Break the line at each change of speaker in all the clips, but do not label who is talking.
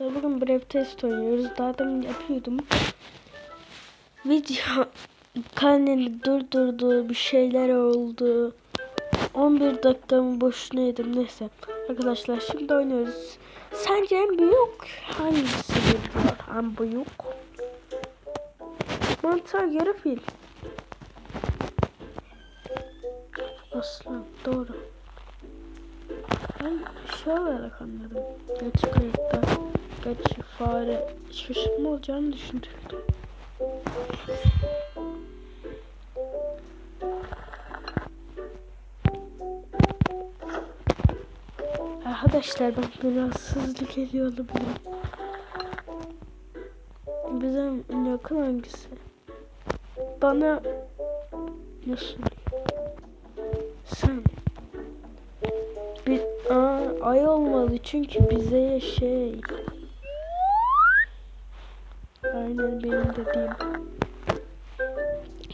arkadaşlar bugün Brave Test oynuyoruz. Daha demin yapıyordum. Video kanalını durdurdu. Bir şeyler oldu. 11 dakikamı boşuna yedim. Neyse. Arkadaşlar şimdi oynuyoruz. Sence en büyük hangisi diyor? En büyük. Mantığa göre fil. Aslan doğru. Ben olarak anladım. Geç kayıtta. Geç fare. Şaşırtma olacağını düşündüm. Arkadaşlar ben biraz hızlı geliyor olabilirim. Bizim yakın hangisi? Bana nasıl? Sen. Bir aa, ay olmalı çünkü bize şey. Aynen benim dediğim.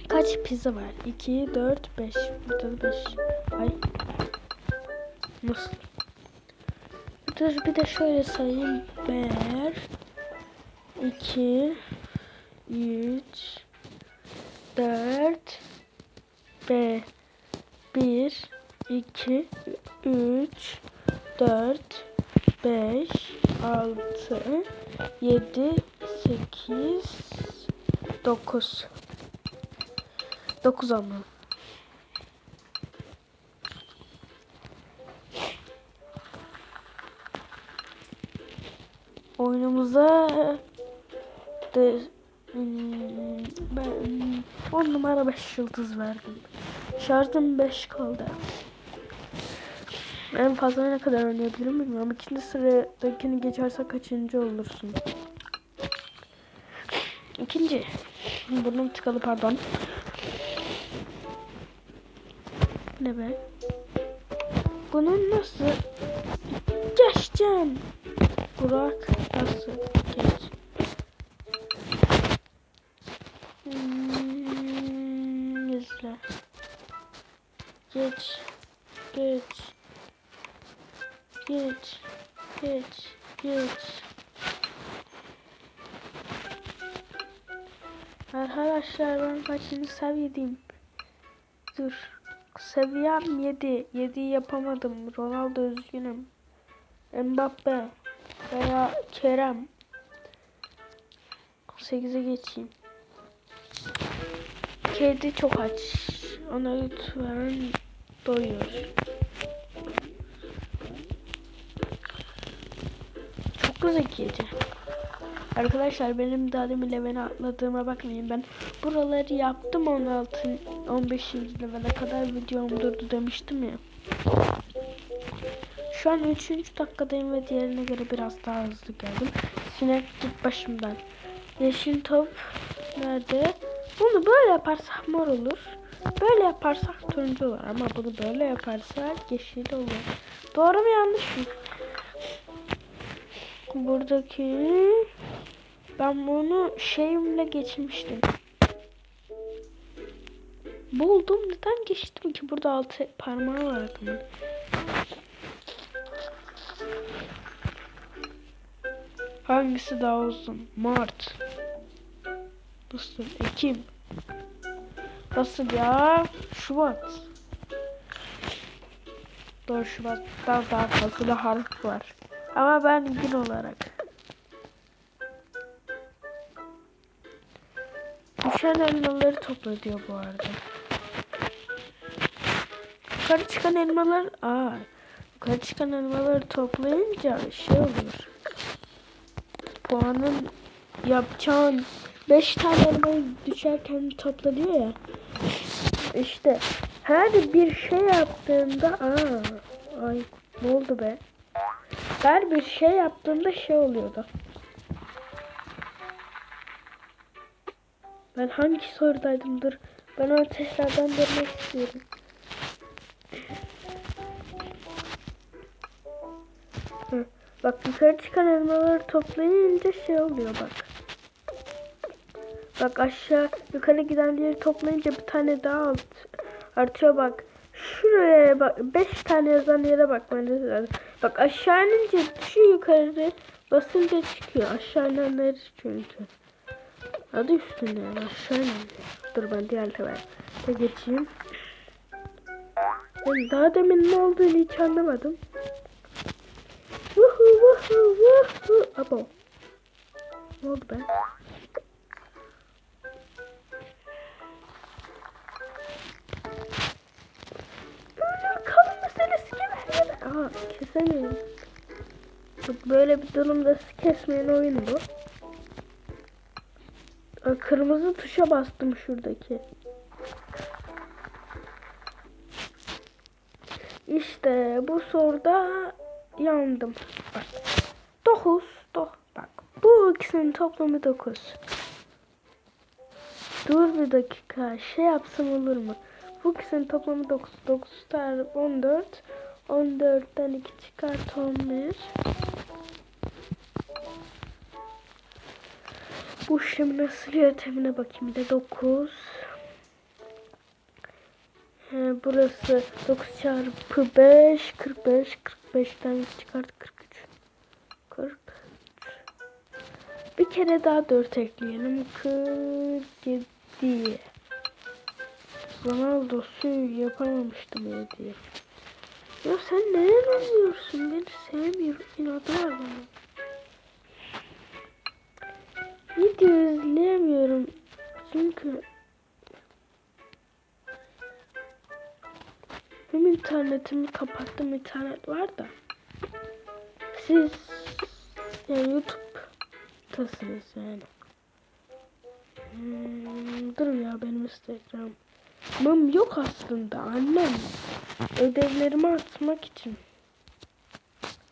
Kaç pizza var? 2, 4, 5. Burada da 5. Ay. Nasıl? Dur bir de şöyle sayayım. 1, 2, 3, 4, B, 1, 2, 3, 4, 5, 6, 7, 8, 9. 9 ama. Oyunumuza de hmm, ben 10 numara 5 yıldız verdim. Şarjım 5 kaldı. En fazla ne kadar oynayabilirim bilmiyorum. İkinci sıradakini geçerse kaçıncı olursun? İkinci. Burnum tıkalı pardon. Ne be? Bunun nasıl geçeceğim? Burak nasıl geç? Hmm, izle. Geç. Geç. Geç. Geç. Geç. Arkadaşlar ben kaçıncı seviyedeyim? Dur. Seviyem 7. 7'yi yapamadım. Ronaldo üzgünüm. Mbappe veya Kerem. 8'e geçeyim. Kedi çok aç. Ona lütfen doyur. Çok zekice. Arkadaşlar benim daha demin levene atladığıma bakmayın. Ben buraları yaptım 16 15. levele kadar videom durdu demiştim ya. Şu an 3. dakikadayım ve diğerine göre biraz daha hızlı geldim. Sinek git başımdan. Yeşil top nerede? Bunu böyle yaparsak mor olur. Böyle yaparsak turuncu olur. Ama bunu böyle yaparsak yeşil olur. Doğru mu yanlış mı? Buradaki ben bunu şeyimle geçmiştim. Buldum. Neden geçtim ki? Burada altı parmağı var adamın. Hangisi daha uzun? Mart. Nasıl? Ekim. Nasıl ya? Şubat. Doğru Şubat'tan daha fazla harf var. Ama ben gün olarak. Düşen elmaları topla diyor bu arada. Yukarı çıkan elmalar... Aa, yukarı çıkan elmaları toplayınca şey olur. Puanın yapacağın 5 tane elmayı düşerken topla diyor ya. İşte her bir şey yaptığında aa ay ne oldu be? Her bir şey yaptığında şey oluyordu. Ben hangi sorudaydım. Ben onu tekrardan görmek istiyorum. Hı. Bak yukarı çıkan elmaları toplayınca şey oluyor bak. Bak aşağı yukarı gidenleri toplayınca bir tane daha alt artıyor bak. Şuraya bak 5 tane yazan yere bakmanız lazım. Bak aşağı inince şu yukarı Basınca çıkıyor. Aşağı inenleri çünkü. Adı üstünde aşağı inenler. Dur ben diğer tarafa geçeyim. Ben daha demin ne olduğunu hiç anlamadım. Vuhu vuhu vuhu. Abo. Ne oldu be? Aa kesemiyorum. Böyle bir durumda kesmeyen oyun bu. Kırmızı tuşa bastım şuradaki. İşte bu soruda yandım. Bak. 9. Bak. Bu ikisinin toplamı 9. Dur bir dakika. Şey yapsam olur mu? Bu ikisinin toplamı 9. 9 tane 14. 14'ten 2 çıkart 11. İşlemi nasıl yöntemine bakayım. Bir de 9. He, burası 9 çarpı 5. 45. 45'ten çıkart 43. 43. Bir kere daha 4 ekleyelim. 47. Ronaldo'su yapamamıştım ya diye. Ya sen neden anlıyorsun? Beni sevmiyor. İnadı var bana. Video izleyemiyorum. Çünkü benim internetimi kapattım. internet var da. Siz yani YouTube'tasınız yani. Hmm, dur ya benim Instagram'ım yok aslında. Annem ödevlerimi atmak için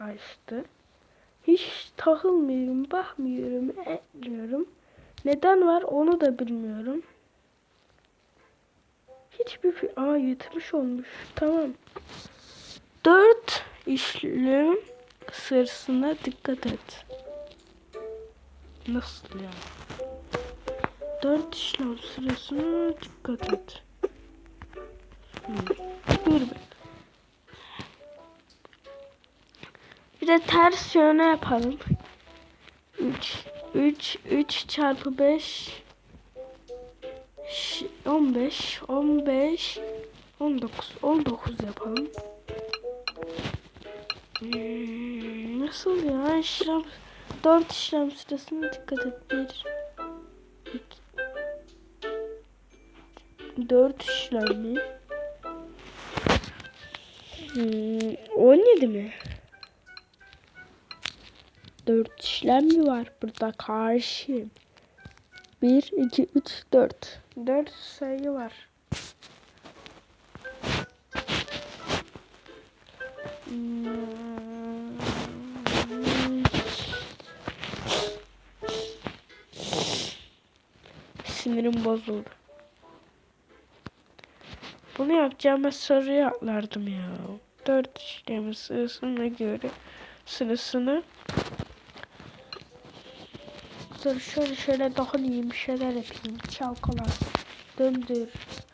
açtı. Hiç takılmıyorum, bakmıyorum, etmiyorum. Neden var onu da bilmiyorum. Hiçbir Aa yetmiş olmuş. Tamam. Dört işlem sırasına dikkat et. Nasıl ya? Dört işlem sırasına dikkat et. De ters yöne yapalım. 3 3 3 çarpı 5 15 15 19 19 yapalım. Hmm, nasıl ya işlem 4 işlem sırasına dikkat et. 1 2 4 işlem mi? Hmm, 17 mi? 4 işlem mi var burada karşı? 1, 2, 3, 4. 4 sayı var. Sinirim bozuldu. Bunu yapacağıma soruyu atlardım ya. 4 işlemin sırasına göre sırasını Dur şöyle şöyle bir şeyler yapayım. Çalkala. Döndür.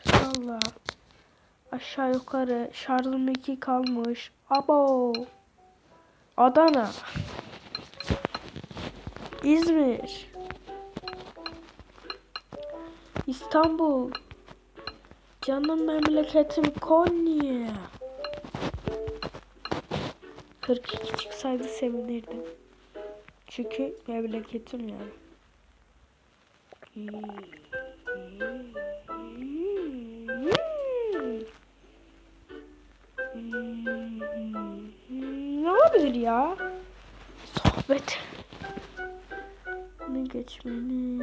Salla. Aşağı yukarı. Şarjım 2 kalmış. Abo. Adana. İzmir. İstanbul. Canım memleketim Konya. 42 çıksaydı sevinirdim. Çünkü memleketim yani. Ne olabilir ya? Sohbet. Ne geçmeli?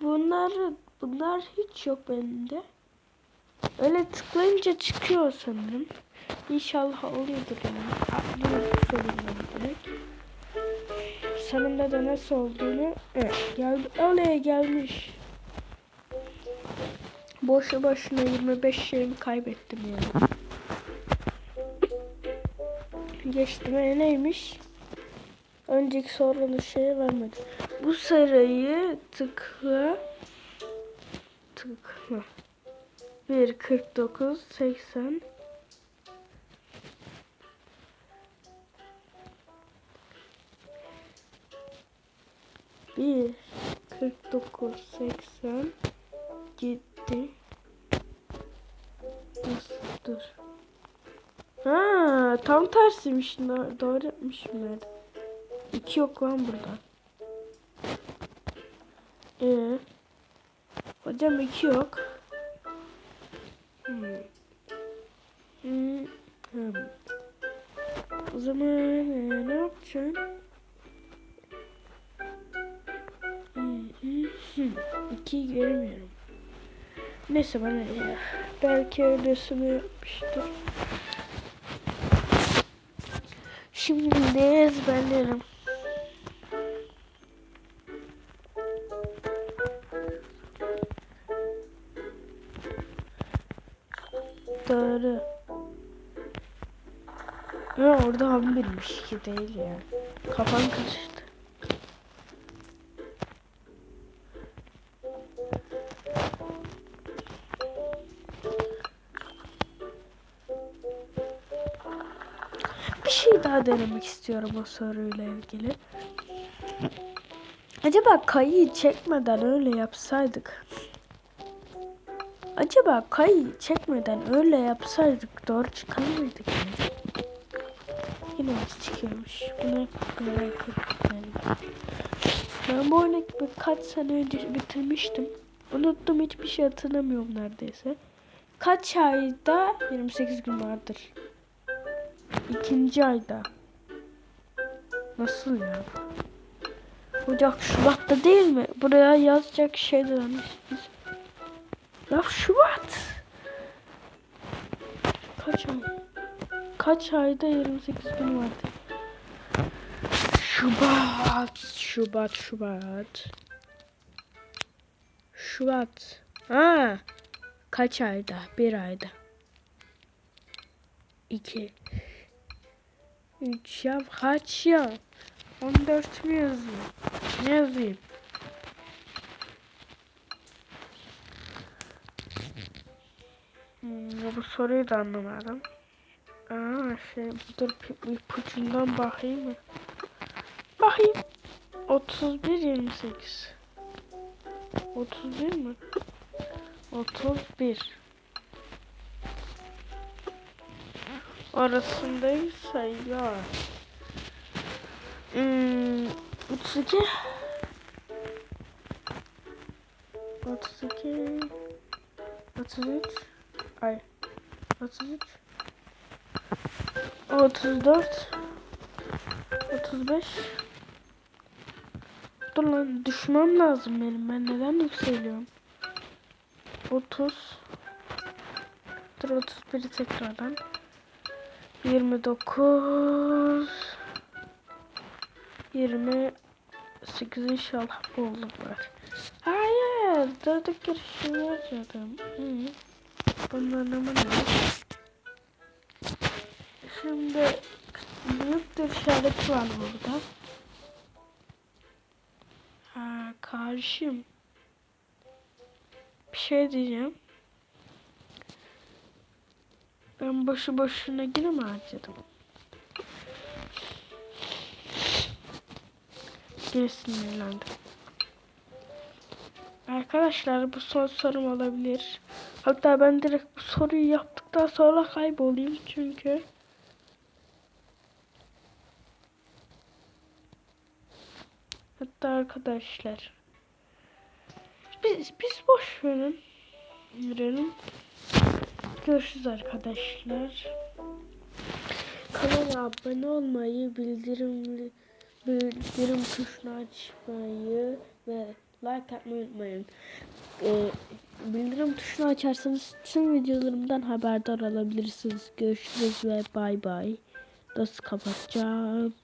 Bunlar bunlar hiç yok bende. Öyle tıklayınca çıkıyor sanırım. İnşallah oluyordur yani. Direkt. Sonunda da nasıl olduğunu evet, geldi. Oraya gelmiş. Boşu boşuna 25 şeyimi kaybettim yani. Geçtim e neymiş? Önceki sorunun şeye vermedi. Bu sarayı tıkla. Tıkla. 1 49 80 1 49 80 gitti. Nasıl dur. Ha, tam tersiymiş. Do- Doğru yapmışım ben. İki yok lan burada. Ee, hocam iki yok. Hmm. Hmm. hmm. O zaman ee, ne yapacağım? Hmm, hmm. İkiyi göremiyorum. Neyse bana ya. Belki öylesini yapmıştır. Şimdi ezberlerim. Doğru. Ha orada 11'miş ki değil ya. Kafam karıştı. Bir şey daha denemek istiyorum o soruyla ilgili. Acaba kayıyı çekmeden öyle yapsaydık. Acaba kayıyı çekmeden öyle yapsaydık doğru çıkar mıydık? Yine biz çıkıyormuş. Bunu merak ettim. Ben bu oyunu birkaç sene önce bitirmiştim. Unuttum hiçbir şey hatırlamıyorum neredeyse. Kaç ayda 28 gün vardır. İkinci ayda. Nasıl ya? Ocak Şubat'ta değil mi? Buraya yazacak şey de vermişsiniz. Ya Şubat. Kaç ay? Kaç ayda 28 gün vardı? Şubat, Şubat, Şubat. Şubat. Ha. Kaç ayda? Bir ayda. İki. Üç ya kaç ya? 14 mü yazayım? Ne yazayım? Hmm, bu soruyu da anlamadım. Aa şey dur bir ipucundan bakayım mı? Bakayım. 31 28. 31 mi? 31. Arasındaysa ya. Hmm, 32. 32. 33. Ay. 33. 34 35 Dur lan düşmem lazım benim. Ben neden yükseliyorum? 30 Dur 31'i tekrardan 29 28 inşallah bu olur bari. Hayır. Durduk girişimi yazadım. Hı. Bunun anlamı ne? Şimdi büyük bir işaret var burada. Ha, karşım. Bir şey diyeceğim. Ben boşu boşuna yine mi harcadım? Yine sinirlendim. Arkadaşlar bu son sorum olabilir. Hatta ben direkt bu soruyu yaptıktan sonra kaybolayım çünkü. Hatta arkadaşlar. Biz biz boş verin. Verelim. Görüşürüz arkadaşlar. Kanala abone olmayı, bildirimli bildirim tuşunu açmayı ve like atmayı unutmayın. Ee, bildirim tuşunu açarsanız tüm videolarımdan haberdar olabilirsiniz. Görüşürüz ve bay bay. Nasıl kapatacağım?